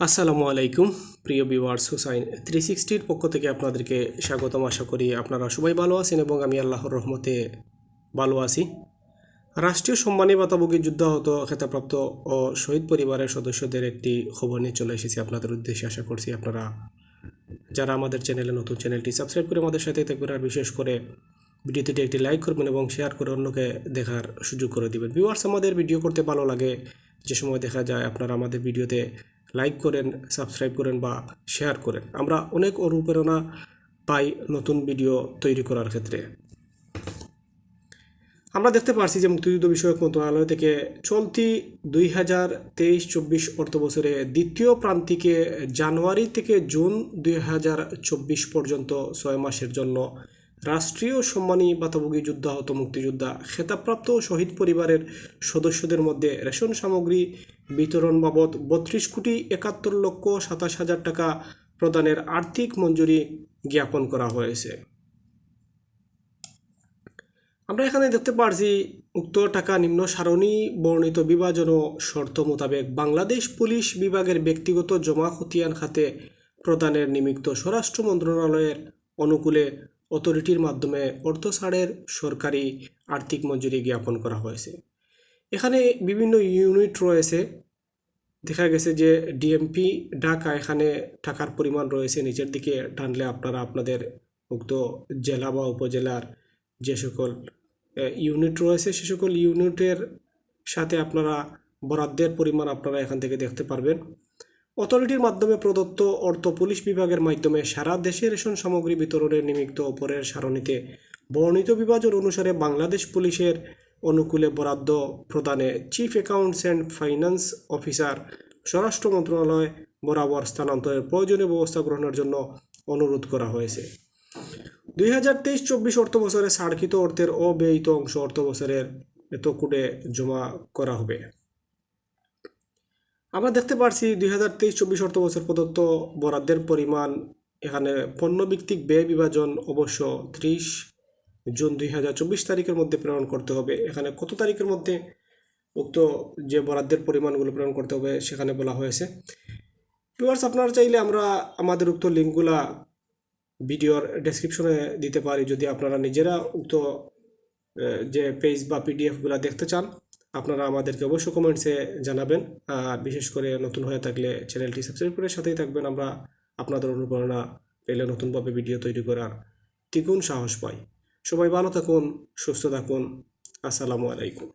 আসসালামু আলাইকুম, প্রিয় ভিউয়ার্স, হুসাইন থ্রি সিক্সটির পক্ষ থেকে আপনাদেরকে স্বাগতম। আশা করি আপনারা সবাই ভালো আছেন এবং আমি আল্লাহর রহমতে ভালো আছি। রাষ্ট্রীয় সম্মানী বাতাবগী যুদ্ধাহত খেতাপ্রাপ্ত ও শহীদ পরিবারের সদস্যদের একটি খবর নিয়ে চলে এসেছি আপনাদের উদ্দেশ্যে। আশা করছি আপনারা যারা আমাদের চ্যানেলে নতুন, চ্যানেলটি সাবস্ক্রাইব করে আমাদের সাথে থাকবেন আর বিশেষ করে ভিডিওটিতে একটি লাইক করবেন এবং শেয়ার করে অন্যকে দেখার সুযোগ করে দিবেন। ভিউয়ার্স, আমাদের ভিডিও করতে ভালো লাগে, যে সময় দেখা যায় আপনারা আমাদের ভিডিওতে লাইক করেন সাবস্ক্রাইব করেন বা শেয়ার করেন। আমরা অনেক অনুপ্রেরণা পাই নতুন ভিডিও তৈরি করার ক্ষেত্রে। আমরা দেখতে পারছি যে মুক্তিযুদ্ধ বিষয়ক মন্ত্রণালয় থেকে চলতি দুই হাজার তেইশ চব্বিশ অর্থ বছরে দ্বিতীয় প্রান্তিকে জানুয়ারি থেকে জুন দুই হাজার চব্বিশ পর্যন্ত ছয় মাসের জন্য রাষ্ট্রীয় সম্মানী বাতাবগী যুদ্ধাহত মুক্তিযোদ্ধা, খেতাবপ্রাপ্ত শহীদ পরিবারের সদস্যদের মধ্যে রেশন সামগ্রী বিতরণ বাবদ বত্রিশ কোটি একাত্তর লক্ষ সাতাশ হাজার টাকা প্রদানের আর্থিক মঞ্জুরি জ্ঞাপন করা হয়েছে। আমরা এখানে দেখতে পারছি, উক্ত টাকা নিম্ন সারণী, বর্ণিত বিভাজন ও শর্ত মোতাবেক বাংলাদেশ পুলিশ বিভাগের ব্যক্তিগত জমা খতিয়ান খাতে প্রদানের নিমিত্ত স্বরাষ্ট্র মন্ত্রণালয়ের অনুকূলে অথরিটির মাধ্যমে অর্থ ছাড়ের সরকারি আর্থিক মঞ্জুরি জ্ঞাপন করা হয়েছে। এখানে বিভিন্ন ইউনিট রয়েছে। দেখা গেছে যে ডিএমপি ঢাকা এখানে টাকার পরিমাণ রয়েছে। নিচের দিকে টানলে আপনারা আপনাদের উক্ত জেলা বা উপজেলার যে সকল ইউনিট রয়েছে, সে সকল ইউনিটের সাথে আপনারা বরাদ্দের পরিমাণ আপনারা এখান থেকে দেখতে পারবেন। অথরিটির মাধ্যমে প্রদত্ত অর্থ পুলিশ বিভাগের মাধ্যমে সারা দেশে রেশন সামগ্রী বিতরণের নিমিত্ত ওপরের সারণীতে বর্ণিত বিভাজন অনুসারে বাংলাদেশ পুলিশের অনুকূলে বরাদ্দ প্রদানে chief accounts and finance officer স্বরাষ্ট্র মন্ত্রণালয় বরাবর স্থানান্তরের প্রয়োজনীয় ব্যবস্থা গ্রহণের জন্য অনুরোধ করা হয়েছে। দুই হাজার তেইশ চব্বিশ অর্থ বছরে ছাড়কৃত অর্থের অব্যয়িত অংশ অর্থ বছরের এত কুটে জমা করা হবে। আমরা দেখতে পারছি দুই হাজার তেইশ চব্বিশ অর্থ বছর প্রদত্ত বরাদ্দের পরিমাণ। এখানে পণ্যভিত্তিক ব্যয় বিভাজন অবশ্য ত্রিশ। জুন দুই হাজার চব্বিশ তারিখের মধ্যে প্রেরণ করতে হবে। এখানে কত তারিখের মধ্যে উক্ত যে বরাদ্দের পরিমাণগুলো প্রেরণ করতে হবে সেখানে বলা হয়েছে। ভিউয়ার্স আপনারা চাইলে আমরা আমাদের উক্ত লিঙ্কগুলা ভিডিওর ডেসক্রিপশনে দিতে পারি। যদি আপনারা নিজেরা উক্ত যে পেজ বা পিডিএফগুলো দেখতে চান আপনারা আমাদেরকে অবশ্যই কমেন্টসে জানাবেন। আর বিশেষ করে নতুন হয়ে থাকলে চ্যানেলটি সাবস্ক্রাইব করে সাথেই থাকবেন। আমরা আপনাদের অনুপ্রেরণা পেলে নতুনভাবে ভিডিও তৈরি করার দ্বিগুণ সাহস পাই। সবাই ভালো থাকুন, সুস্থ থাকুন। আসসালামু আলাইকুম।